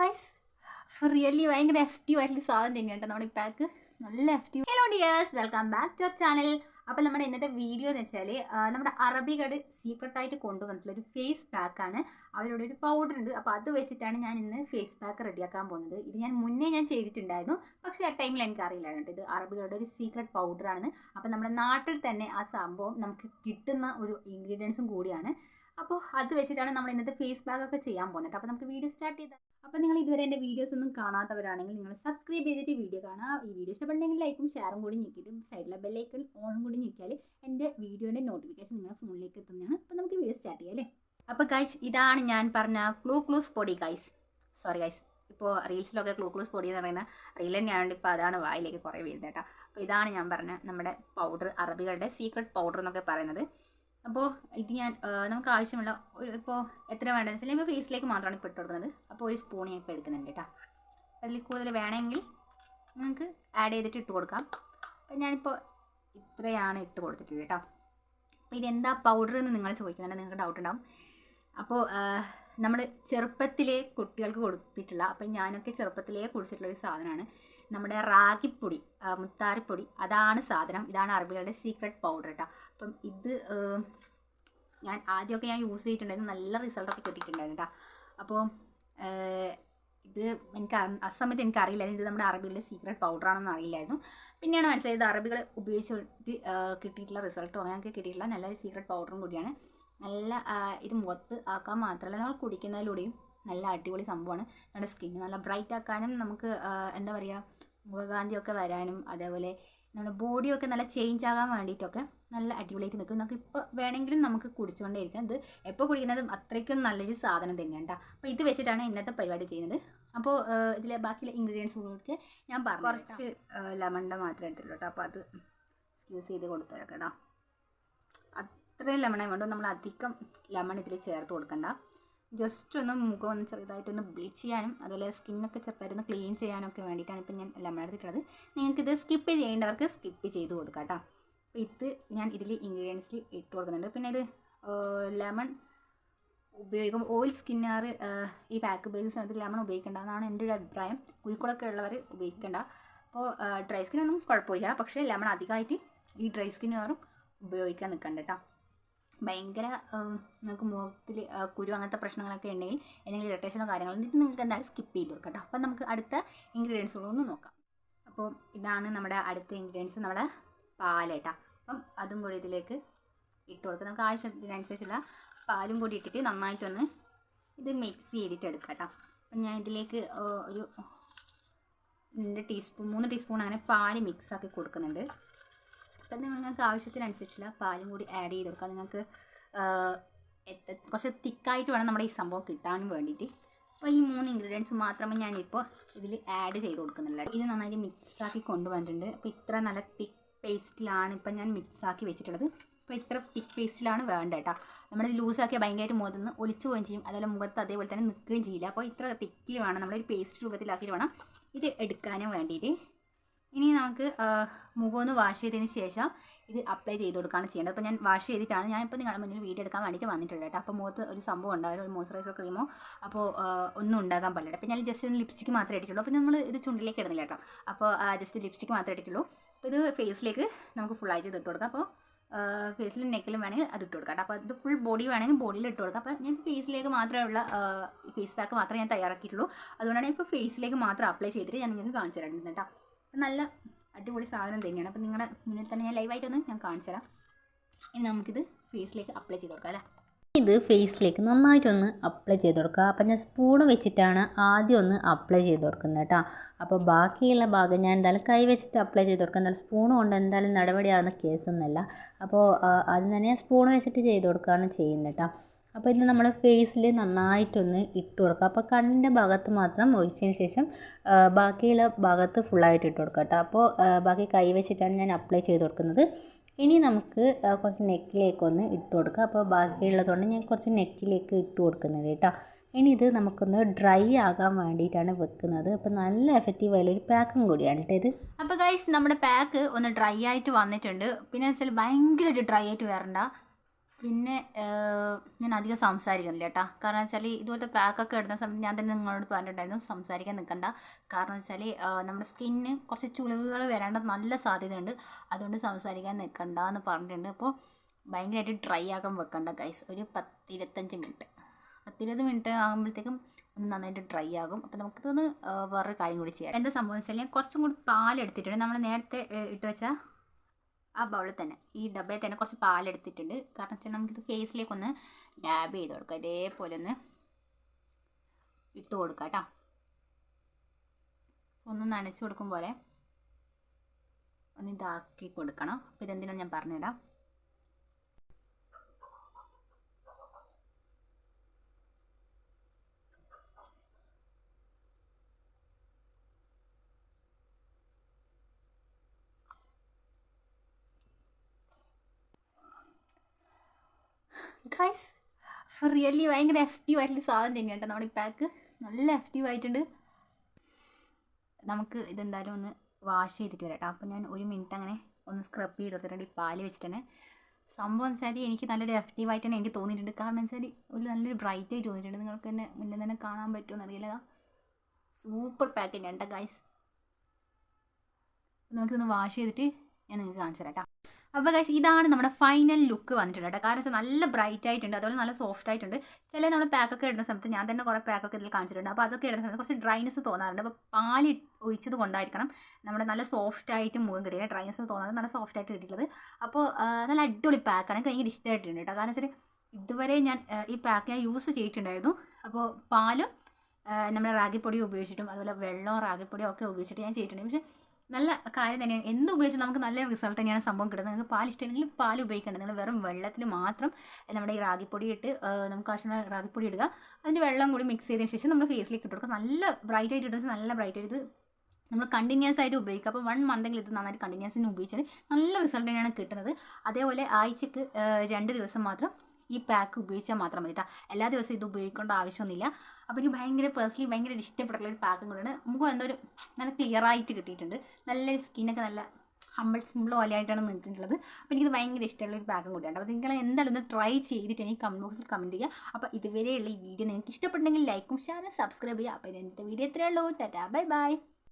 Guys really ഭയങ്കര effective ആയിട്ടുള്ള സാധനം തന്നെയാണ് നമ്മുടെ ഈ പാക്ക് നല്ല effective hello dears welcome back to our channel അപ്പോൾ നമ്മുടെ ഇന്നത്തെ വീഡിയോ എന്ന് വെച്ചാൽ നമ്മുടെ അറബികട് സീക്രട്ട് ആയിട്ട് കൊണ്ടുവന്നിട്ടുള്ള ഒരു ഫേസ് പാക്കാണ് അവരുടെ ഒരു പൗഡർ ഉണ്ട്. അപ്പോൾ അത് വെച്ചിട്ടാണ് ഞാൻ ഇന്ന് ഫേസ് പാക്ക് റെഡിയാക്കാൻ പോകുന്നത്. ഇത് ഞാൻ മുന്നേ ഞാൻ ചെയ്തിട്ടുണ്ടായിരുന്നു. പക്ഷേ ആ ടൈമിൽ എനിക്ക് അറിയില്ലായിരുന്നു ഇത് അറബികളുടെ ഒരു സീക്രട്ട് പൗഡറാണ് അപ്പോൾ നമ്മുടെ നാട്ടിൽ തന്നെ ആ സംഭവം നമുക്ക് കിട്ടുന്ന ഒരു ഇൻഗ്രീഡിയൻസും കൂടിയാണ്. അപ്പോൾ അത് വെച്ചിട്ടാണ് നമ്മൾ ഇന്നത്തെ ഫേസ് പാക്ക് ഒക്കെ ചെയ്യാൻ പോകുന്നത്. അപ്പോൾ നമുക്ക് വീഡിയോ സ്റ്റാർട്ട് ചെയ്താൽ അപ്പോൾ നിങ്ങൾ ഇതുവരെ എന്റെ വീഡിയോസ് ഒന്നും കാണാത്തവരാണെങ്കിൽ നിങ്ങൾ സബ്സ്ക്രൈബ് ചെയ്തിട്ട് വീഡിയോ കാണാം. ഈ വീഡിയോ ഇഷ്ടപ്പെട്ടുണ്ടെങ്കിൽ ലൈക്കും ഷെയറും കൂടി ഞെക്കിയിട്ടും സൈഡിലെ ബെല്ലൈക്കൺ ഓണും കൂടി ഞെക്കിയാൽ എന്റെ വീഡിയോന്റെ നോട്ടിഫിക്കേഷൻ നിങ്ങളുടെ ഫോണിലേക്ക് എത്തുന്നതാണ്. അപ്പോൾ നമുക്ക് വീഡിയോ സ്റ്റാർട്ട് ചെയ്യാം അല്ലേ? അപ്പോൾ ഗൈസ് ഇതാണ് ഞാൻ പറഞ്ഞ ക്ലൂ ക്ലൂസ് പൊടി ഗൈസ് സോറി ഗൈസ് ഇപ്പോൾ റീൽസിലൊക്കെ ക്ലൂ ക്ലൂസ് പൊടി എന്ന് പറയുന്ന റീൽ തന്നെയാണ് ഇപ്പോൾ അതാണ് വായിലേക്ക് കുറേ വീഴുന്നത് കേട്ടോ. അപ്പോൾ ഇതാണ് ഞാൻ പറഞ്ഞ നമ്മുടെ പൗഡർ അറബികളുടെ സീക്രട്ട് പൗഡർ എന്നൊക്കെ പറയുന്നത്. അപ്പോൾ ഇത് ഞാൻ നമുക്ക് ആവശ്യമുള്ള ഒരു ഇപ്പോൾ എത്ര വേണ്ടതെന്ന് വെച്ചാൽ ഇപ്പോൾ ഫേസിലേക്ക് മാത്രമാണ് ഇപ്പോൾ ഇട്ട് കൊടുക്കുന്നത് അപ്പോൾ ഒരു സ്പൂൺ ഞാൻ ഇപ്പോൾ എടുക്കുന്നുണ്ട് കേട്ടോ. അതിൽ കൂടുതൽ വേണമെങ്കിൽ നിങ്ങൾക്ക് ആഡ് ചെയ്തിട്ട് ഇട്ട് കൊടുക്കാം. അപ്പോൾ ഞാനിപ്പോൾ ഇത്രയാണ് ഇട്ട് കൊടുത്തിട്ടുള്ളത് കേട്ടോ. അപ്പോൾ ഇതെന്താ പൗഡർ എന്ന് നിങ്ങൾ ചോദിക്കുന്നുണ്ട് നിങ്ങൾക്ക് ഡൗട്ട് ഉണ്ടാവും. അപ്പോൾ നമ്മൾ ചെറുപ്പത്തിലേ കുട്ടികൾക്ക് കൊടുത്തിട്ടുള്ള അപ്പം ഞാനൊക്കെ ചെറുപ്പത്തിലേ കുടിച്ചിട്ടുള്ള ഒരു സാധനമാണ്. നമ്മുടെ റാഗിപ്പൊടി മുത്താറിപ്പൊടി അതാണ് സാധനം. ഇതാണ് അറബികളുടെ സീക്രട്ട് പൗഡർ കേട്ടോ അപ്പം ഇത് ഞാൻ ആദ്യമൊക്കെ ഞാൻ യൂസ് ചെയ്തിട്ടുണ്ടായിരുന്നു. നല്ല റിസൾട്ടൊക്കെ കിട്ടിയിട്ടുണ്ടായിരുന്നു കേട്ടോ അപ്പോൾ ഇത് എനിക്ക് ആ സമയത്ത് എനിക്ക് അറിയില്ലായിരുന്നു. ഇത് നമ്മുടെ അറബികളുടെ സീക്രട്ട് പൗഡറാണെന്ന് അറിയില്ലായിരുന്നു. പിന്നെയാണ് മനസ്സിലായത് അറബികൾ ഉപയോഗിച്ചിട്ട് കിട്ടിയിട്ടുള്ള റിസൾട്ടും അങ്ങനെ കിട്ടിയിട്ടുള്ള നല്ലൊരു സീക്രട്ട് പൗഡറും കൂടിയാണ്. നല്ല ഇത് മുഖത്ത് ആക്കാൻ മാത്രമല്ല നമ്മൾ കുടിക്കുന്നതിലൂടെയും നല്ല അടിപൊളി സംഭവമാണ്. നമ്മുടെ സ്കിന്ന് നല്ല ബ്രൈറ്റ് ആക്കാനും നമുക്ക് എന്താ പറയുക മുഖകാന്തിയൊക്കെ വരാനും അതേപോലെ നമ്മുടെ ബോഡിയൊക്കെ നല്ല ചേഞ്ച് ആകാൻ വേണ്ടിയിട്ടൊക്കെ നല്ല അടിപൊളിയായിട്ട് നിൽക്കും. നമുക്ക് ഇപ്പോൾ വേണമെങ്കിലും നമുക്ക് കുടിച്ചുകൊണ്ടേ ഇരിക്കാം ഇത് എപ്പോൾ കുടിക്കുന്നതും അത്രയ്ക്കും നല്ലൊരു സാധനം തന്നെയാണ് കേട്ടോ അപ്പോൾ ഇത് വെച്ചിട്ടാണ് ഇന്നത്തെ പരിപാടി ചെയ്യുന്നത്. അപ്പോൾ ഇതിലെ ബാക്കിയുള്ള ഇൻഗ്രീഡിയൻസ് കൊടുത്ത് ഞാൻ പറഞ്ഞു കുറച്ച് ലെമണിന്റെ മാത്രമേ എടുത്തുള്ളൂ കേട്ടോ. അപ്പോൾ അത് യൂസ് ചെയ്ത് കൊടുത്തേക്കാം കേട്ടോ. അത്രയും ലെമണേ വേണ്ടു. നമ്മൾ അധികം ലെമൺ ഇതിൽ ചേർത്ത് കൊടുക്കണ്ട. ജസ്റ്റ് ഒന്ന് മുഖം ഒന്ന് ചെറുതായിട്ടൊന്ന് ബ്ലീച്ച് ചെയ്യാനും അതുപോലെ സ്കിന്നൊക്കെ ചെറുതായിട്ടൊന്ന് ക്ലീൻ ചെയ്യാനൊക്കെ വേണ്ടിയിട്ടാണ് ഇപ്പം ഞാൻ ലെമൺ എടുത്തിട്ടുള്ളത് നിങ്ങൾക്കിത് സ്കിപ്പ് ചെയ്യേണ്ടവർക്ക് സ്കിപ്പ് ചെയ്ത് കൊടുക്കാം കേട്ടോ. അപ്പോൾ ഇത് ഞാൻ ഇതിൽ ഇൻഗ്രീഡിയൻസിൽ ഇട്ട് കൊടുക്കുന്നുണ്ട്. പിന്നെ ഇത് ലെമൺ ഉപയോഗിക്കും. ഓയിൽ സ്കിന്നാർ ഈ പാക്ക് ഉപയോഗിക്കുന്ന സമയത്ത് ലെമൺ ഉപയോഗിക്കേണ്ടതെന്നാണ് എന്റെ ഒരു അഭിപ്രായം. കുരുക്കളൊക്കെ ഉള്ളവർ ഉപയോഗിക്കേണ്ട. അപ്പോൾ ഡ്രൈ സ്കിന്നൊന്നും കുഴപ്പമില്ല. പക്ഷേ ലെമൺ അധികമായിട്ട് ഈ ഡ്രൈ സ്കിന്നുകാരും ഉപയോഗിക്കാൻ നിൽക്കണ്ട കേട്ടോ. ഭയങ്കര നിങ്ങൾക്ക് മുഖത്തിൽ കുരു അങ്ങനത്തെ പ്രശ്നങ്ങളൊക്കെ ഉണ്ടെങ്കിൽ എന്തെങ്കിലും ഇറിറ്റേഷനോ കാര്യങ്ങളോ ഇത് നിങ്ങൾക്ക് എന്തായാലും സ്കിപ്പ് ചെയ്ത് കൊടുക്കാം കേട്ടോ അപ്പം നമുക്ക് അടുത്ത ഇൻഗ്രീഡിയൻസുകളൊന്ന് നോക്കാം. അപ്പോൾ ഇതാണ് നമ്മുടെ അടുത്ത ഇൻഗ്രീഡിയൻസ് നമ്മുടെ പാലേട്ടാ അപ്പം അതും കൂടി ഇതിലേക്ക് ഇട്ട് കൊടുക്കുക നമുക്ക് ആവശ്യത്തിനനുസരിച്ചുള്ള പാലും കൂടി ഇട്ടിട്ട് നന്നായിട്ടൊന്ന് ഇത് മിക്സ് ചെയ്തിട്ട് എടുക്കാം കേട്ടോ അപ്പം ഞാൻ ഇതിലേക്ക് ഒരു രണ്ട് ടീസ്പൂൺ മൂന്ന് ടീസ്പൂൺ അങ്ങനെ പാൽ മിക്സ് ആക്കി കൊടുക്കുന്നുണ്ട്. അപ്പം നിങ്ങൾക്ക് ആവശ്യത്തിനനുസരിച്ചുള്ള പാലും കൂടി ആഡ് ചെയ്ത് കൊടുക്കാം. നിങ്ങൾക്ക് കുറച്ച് തിക്കായിട്ട് വേണം നമ്മുടെ ഈ സംഭവം കിട്ടാനും വേണ്ടിയിട്ട്. അപ്പോൾ ഈ മൂന്ന് ഇൻഗ്രീഡിയൻസ് മാത്രമേ ഞാനിപ്പോൾ ഇതിൽ ആഡ് ചെയ്ത് കൊടുക്കുന്നുള്ളൂ. ഇത് നന്നായിട്ട് മിക്സാക്കി കൊണ്ടുവന്നിട്ടുണ്ട്. അപ്പോൾ ഇത്ര നല്ല തിക്ക് പേസ്റ്റിലാണ് ഇപ്പം ഞാൻ മിക്സാക്കി വെച്ചിട്ടുള്ളത്. അപ്പോൾ ഇത്ര തിക്ക് പേസ്റ്റിലാണ് വേണ്ട കേട്ടോ. നമ്മളിത് ലൂസാക്കിയാൽ ഭയങ്കരമായിട്ട് മുഖത്തുനിന്ന് ഒലിച്ചു പോവുകയും ചെയ്യും. അതുപോലെ മുഖത്ത് അതേപോലെ തന്നെ നിൽക്കുകയും ചെയ്യില്ല. അപ്പോൾ ഇത്ര തിക്കിൽ വേണം. നമ്മളൊരു പേസ്റ്റ് രൂപത്തിലാക്കിയിട്ട് വേണം ഇത് എടുക്കാനും വേണ്ടിയിട്ട്. ഇനി നമുക്ക് മുഖമൊന്ന് വാഷ് ചെയ്തതിന് ശേഷം ഇത് അപ്ലൈ ചെയ്ത് കൊടുക്കുകയാണ് ചെയ്യേണ്ടത്. അപ്പോൾ ഞാൻ വാഷ് ചെയ്തിട്ടാണ് ഞാൻ ഞാനിപ്പോൾ നിങ്ങളുടെ മുന്നിൽ വീഡിയോ എടുക്കാൻ വേണ്ടിയിട്ട് വന്നിട്ടുള്ളത് കേട്ടോ. അപ്പോൾ മുഖത്ത് ഒരു സംഭവം ഉണ്ടാവില്ല ഒരു മോയ്സ്ചറൈസർ ക്രീമോ അപ്പോൾ ഒന്നും ഉണ്ടാകാൻ പാടില്ല അപ്പോൾ ഞാൻ ജസ്റ്റ് ഒന്ന് ലിപ്സ്റ്റിക്ക് മാത്രമേ ഇട്ടിട്ടുള്ളൂ. അപ്പോൾ നമ്മൾ ഇത് ചുണ്ടിലേക്ക് ഇടുന്നില്ല കേട്ടോ. അപ്പോൾ ജസ്റ്റ് ലിപ്സ്റ്റിക്ക് മാത്രമേ ഇട്ടിട്ടുള്ളൂ. അപ്പോൾ ഇത് ഫേസിലേക്ക് നമുക്ക് ഫുള്ളായിട്ട് ഇത് ഇട്ട് കൊടുക്കാം. അപ്പോൾ ഫേസിലും നെക്കിലും വേണമെങ്കിൽ അത് ഇട്ട് കൊടുക്കാം അപ്പോൾ ഇത് ഫുൾ ബോഡി വേണമെങ്കിൽ ബോഡിയിൽ ഇട്ട് കൊടുക്കാം. അപ്പോൾ ഞാൻ ഫേസിലേക്ക് മാത്രമുള്ള ഫേസ് പാക്ക് മാത്രമേ ഞാൻ തയ്യാറാക്കിയിട്ടുള്ളൂ. അതുകൊണ്ടാണ് ഇപ്പോൾ ഫേസിലേക്ക് മാത്രം അപ്ലൈ ചെയ്തിട്ട് ഞാൻ നിങ്ങൾക്ക് കാണിച്ചു തരാം കേട്ടോ. നല്ല അടിപൊളി സാധനം തന്നെയാണ്. അപ്പോൾ നിങ്ങളുടെ മുന്നിൽ തന്നെ ഞാൻ ലൈവായിട്ടൊന്ന് ഞാൻ കാണിച്ചു തരാം. ഇനി നമുക്കിത് ഫേസിലേക്ക് അപ്ലൈ ചെയ്ത് കൊടുക്കാം അല്ലേ? ഇത് ഫേസിലേക്ക് നന്നായിട്ടൊന്ന് അപ്ലൈ ചെയ്ത് കൊടുക്കുക അപ്പം ഞാൻ സ്പൂൺ വെച്ചിട്ടാണ് ആദ്യം ഒന്ന് അപ്ലൈ ചെയ്ത് കൊടുക്കുന്നത് കേട്ടോ. അപ്പോൾ ബാക്കിയുള്ള ഭാഗം ഞാൻ എന്തായാലും കൈ വെച്ചിട്ട് അപ്ലൈ ചെയ്ത് കൊടുക്കുക എന്തായാലും സ്പൂൺ കൊണ്ട് എന്തായാലും നടപടിയാകുന്ന കേസൊന്നുമല്ല അപ്പോൾ അത് തന്നെ സ്പൂൺ വെച്ചിട്ട് ചെയ്ത് കൊടുക്കുകയാണ് ചെയ്യുന്നത് കേട്ടോ. അപ്പോൾ ഇത് നമ്മൾ ഫേസിൽ നന്നായിട്ടൊന്ന് ഇട്ട് കൊടുക്കുക അപ്പോൾ കണ്ണിന്റെ ഭാഗത്ത് മാത്രം ഒഴിച്ചതിന് ശേഷം ബാക്കിയുള്ള ഭാഗത്ത് ഫുള്ളായിട്ട് ഇട്ട് കൊടുക്കുക കേട്ടോ. അപ്പോൾ ബാക്കി കൈ വെച്ചിട്ടാണ് ഞാൻ അപ്ലൈ ചെയ്ത് കൊടുക്കുന്നത്. ഇനി നമുക്ക് കുറച്ച് നെക്കിലേക്കൊന്ന് ഇട്ട് കൊടുക്കുക അപ്പോൾ ബാക്കിയുള്ളതുകൊണ്ട് ഞാൻ കുറച്ച് നെക്കിലേക്ക് ഇട്ട് കൊടുക്കുന്നുണ്ട് കേട്ടോ. ഇനി ഇത് നമുക്കൊന്ന് ഡ്രൈ ആകാൻ വേണ്ടിയിട്ടാണ് വെക്കുന്നത്. അപ്പോൾ നല്ല എഫക്റ്റീവ് ആയുള്ള ഒരു പാക്കും കൂടിയാണ് കേട്ടോ ഇത്. അപ്പോൾ ഗൈസ് നമ്മുടെ പാക്ക് ഒന്ന് ഡ്രൈ ആയിട്ട് വന്നിട്ടുണ്ട്. പിന്നെ വെച്ചാൽ ഭയങ്കരമായിട്ട് ഡ്രൈ ആയിട്ട് വരണ്ട. പിന്നെ ഞാൻ അധികം സംസാരിക്കുന്നില്ല കേട്ടോ. കാരണം വെച്ചാൽ ഇതുപോലത്തെ പാക്കൊക്കെ ഇടുന്ന സമയത്ത് ഞാൻ തന്നെ നിങ്ങളോട് പറഞ്ഞിട്ടുണ്ടായിരുന്നു സംസാരിക്കാൻ നിൽക്കണ്ട കാരണം വെച്ചാൽ നമ്മുടെ സ്കിന്നിന് കുറച്ച് ചുളിവുകൾ വരാണ്ട് നല്ല സാധ്യതയുണ്ട്. അതുകൊണ്ട് സംസാരിക്കാൻ നിൽക്കണ്ട എന്ന് പറഞ്ഞിട്ടുണ്ട്. അപ്പോൾ ഭയങ്കരമായിട്ട് ഡ്രൈ ആക്കാൻ വെക്കണ്ട ഗൈസ് ഒരു പത്തിരുപത്തഞ്ച് മിനിറ്റ് പത്തിരുപത് മിനിറ്റ് ആകുമ്പോഴത്തേക്കും ഒന്ന് നന്നായിട്ട് ഡ്രൈ ആകും. അപ്പോൾ നമുക്കിതൊന്ന് വേറൊരു കാര്യം കൂടി ചെയ്യാം. എന്താ സംഭവം വെച്ചാൽ ഞാൻ കുറച്ചും കൂടി പാൽ പാലെടുത്തിട്ടുണ്ട്. നമ്മൾ നേരത്തെ ഇട്ട് വെച്ച ആ ബൗളിൽ തന്നെ. ഈ ഡബയിൽ തന്നെ കുറച്ച് പാലെടുത്തിട്ടുണ്ട് കാരണം വെച്ചാൽ നമുക്കിത് ഫേസിലേക്ക് ഒന്ന് ഡാബ് ചെയ്ത് കൊടുക്കുക ഇതേപോലെ ഒന്ന് ഇട്ട് കൊടുക്കാം കേട്ടോ. ഒന്ന് നനച്ച് കൊടുക്കും പോലെ ഒന്ന് ഇതാക്കി കൊടുക്കണം. അപ്പോൾ ഇതെന്തിനാണ് ഞാൻ പറഞ്ഞുതരാം. ഗൈസ് റിയലി ഭയങ്കര എഫക്റ്റീവ് ആയിട്ടുള്ള സാധനം തന്നെയാണ് കേട്ടോ നമ്മുടെ ഈ പാക്ക് നല്ല എഫക്റ്റീവ് ആയിട്ടുണ്ട്. നമുക്ക് ഇതെന്തായാലും ഒന്ന് വാഷ് ചെയ്തിട്ട് വരാം കേട്ടോ അപ്പോൾ ഞാൻ ഒരു മിനിറ്റ് അങ്ങനെ ഒന്ന് സ്ക്രബ് ചെയ്ത് കൊടുത്തിട്ടുണ്ട് ഈ പാൽ വെച്ചിട്ടാണ്. സംഭവം എന്ന് വെച്ചാൽ എനിക്ക് നല്ലൊരു എഫക്റ്റീവ് ആയിട്ട് തന്നെ എനിക്ക് തോന്നിയിട്ടുണ്ട്. കാരണം വെച്ചാൽ ഒരു നല്ലൊരു ബ്രൈറ്റ് ആയിട്ട് തോന്നിയിട്ടുണ്ട്. നിങ്ങൾക്ക് തന്നെ മുന്നിൽ തന്നെ കാണാൻ പറ്റുമെന്ന് അറിയില്ല. സൂപ്പർ പാക്ക് തന്നെയാണ് കേട്ടോ ഗൈസ് നമുക്കിതൊന്ന് വാഷ് ചെയ്തിട്ട് ഞാൻ നിങ്ങൾക്ക് കാണിച്ചു തരാം കേട്ടോ അപ്പോൾ കഴിച്ച് ഇതാണ് നമ്മുടെ ഫൈനൽ ലുക്ക് വന്നിട്ടുണ്ട് കേട്ടോ. കാരണം വെച്ചാൽ നല്ല ബ്രൈറ്റ് ആയിട്ടുണ്ട് അതുപോലെ നല്ല സോഫ്റ്റ് ആയിട്ടുണ്ട്. ചില നമ്മൾ പാക്കൊക്കെ ഇടുന്ന സമയത്ത് ഞാൻ തന്നെ കുറേ പാക്കൊക്കെ ഇതിൽ കാണിച്ചിട്ടുണ്ട്. അപ്പോൾ അതൊക്കെ ഇടുന്ന സമയത്ത് കുറച്ച് ഡ്രൈനസ് തോന്നാറുണ്ട്. അപ്പോൾ പാൽ ഒഴിച്ചത് കൊണ്ടായിരിക്കണം നമ്മുടെ നല്ല സോഫ്റ്റ് ആയിട്ട് മുഖം കിട്ടിയത് ഡ്രൈനസ് തോന്നാതെ നല്ല സോഫ്റ്റ് ആയിട്ട് കിട്ടിയിട്ടുള്ളത്. അപ്പോൾ നല്ല അടിപൊളി പാക്കാണ് എനിക്ക് ഭയങ്കര ഇഷ്ടമായിട്ടുണ്ട് കേട്ടോ. കാരണം വെച്ചാൽ ഇതുവരെ ഞാൻ ഈ പാക്ക് ഞാൻ യൂസ് ചെയ്തിട്ടുണ്ടായിരുന്നു. അപ്പോൾ പാലും നമ്മുടെ റാഗിപ്പൊടി ഉപയോഗിച്ചിട്ടും അതുപോലെ വെള്ളവും റാഗിപ്പൊടിയും ഒക്കെ ഉപയോഗിച്ചിട്ട് ഞാൻ ചെയ്തിട്ടുണ്ട് പക്ഷേ നല്ല കാര്യം തന്നെയാണ്. എന്ത് ഉപയോഗിച്ചാൽ നമുക്ക് നല്ല റിസൾട്ട് തന്നെയാണ് സംഭവം കിട്ടുന്നത്. നിങ്ങൾക്ക് പാൽ ഇഷ്ടമില്ലെങ്കിൽ പാൽ ഉപയോഗിക്കേണ്ട. നിങ്ങൾ വെറും വെള്ളത്തിൽ മാത്രം നമ്മുടെ ഈ റാഗിപ്പൊടി ഇട്ട് നമുക്ക് ആവശ്യമുള്ള റാഗിപ്പൊടി ഇടുക. അതിന്റെ വെള്ളം കൂടി മിക്സ് ചെയ്തതിന് ശേഷം നമ്മൾ ഫേസിലേക്ക് ഇട്ട് കൊടുക്കുക. നല്ല ബ്രൈറ്റ് ആയിട്ട് ഇട്ട് നല്ല ബ്രൈറ്റ് ആയിട്ട് നമ്മൾ കണ്ടിന്യൂസ് ആയിട്ട് ഉപയോഗിക്കുക. അപ്പോൾ വൺ മന്തെങ്കിലും ഇത് നന്നായിട്ട് കണ്ടിന്യൂസിന് ഉപയോഗിച്ചാൽ നല്ല റിസൾട്ട് തന്നെയാണ് കിട്ടുന്നത്. അതേപോലെ ആഴ്ചക്ക് രണ്ട് ദിവസം മാത്രം ഈ പാക്ക് ഉപയോഗിച്ചാൽ മാത്രം മതി എല്ലാ ദിവസവും ഇത് ഉപയോഗിക്കേണ്ട ആവശ്യമൊന്നുമില്ല. അപ്പോൾ എനിക്ക് ഭയങ്കര പേഴ്സണലി ഭയങ്കര ഇഷ്ടപ്പെട്ടുള്ള ഒരു പാക്കും കൂടെയാണ്. നമുക്ക് എന്തോ ഒരു നല്ല ക്ലിയർ ആയിട്ട് കിട്ടിയിട്ടുണ്ട്. നല്ല സ്കിന്നൊക്കെ നല്ല ഹമ്പിൾ സിമ്പിൾ പോലെയായിട്ടാണ് നിന്നിട്ടുള്ളത്. അപ്പോൾ എനിക്കിത് ഭയങ്കര ഇഷ്ടമുള്ള ഒരു പാക്കും കൂടിയാണ്. അപ്പോൾ നിങ്ങൾ എന്തായാലും ഒന്ന് ട്രൈ ചെയ്തിട്ട് എനിക്ക് കമന്റ് ബോക്സിൽ കമന്റ് ചെയ്യുക അപ്പോൾ ഇതുവരെയുള്ള ഈ വീഡിയോ നിങ്ങൾക്ക് ഇഷ്ടപ്പെട്ടെങ്കിൽ ലൈക്കും ഷെയറും സബ്സ്ക്രൈബ് ചെയ്യുക. അപ്പോൾ ഇന്നത്തെ വീഡിയോ ഇത്രയേ ഉള്ളൂ. Tata bye by